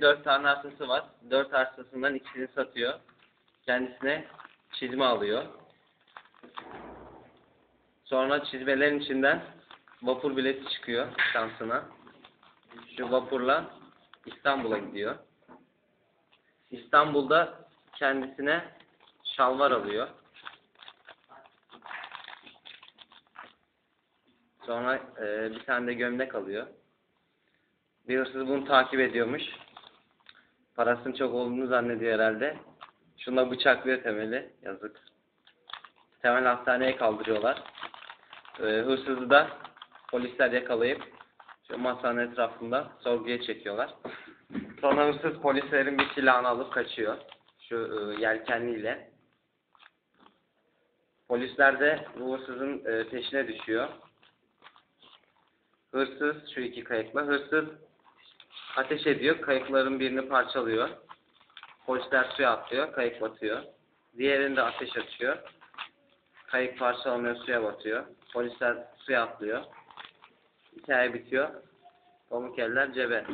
Dört tane arsası var. Dört arsasından ikisini satıyor. Kendisine çizme alıyor. Sonra çizmelerin içinden vapur bileti çıkıyor şansına. Şu vapurla İstanbul'a gidiyor. İstanbul'da kendisine şalvar alıyor. Sonra e, bir tane de gömlek alıyor. Bir hırsız bunu takip ediyormuş. Parasının çok olduğunu zannediyor herhalde. Şuna bıçaklıyor Temel'i. Yazık. Temel hastaneye kaldırıyorlar. Ee, hırsızı da polisler yakalayıp şu masanın etrafında sorguya çekiyorlar. Sonra hırsız polislerin bir silahını alıp kaçıyor. Şu e, yelkenliyle. Polisler de bu hırsızın e, peşine düşüyor. Hırsız şu iki kayıkla. Hırsız ateş ediyor. Kayıkların birini parçalıyor. Polisler suya atlıyor. Kayık batıyor. Diğerini de ateş açıyor. Kayık parçalanıyor. Suya batıyor. Polisler suya atlıyor. Hikaye bitiyor. Pamuk eller cebe.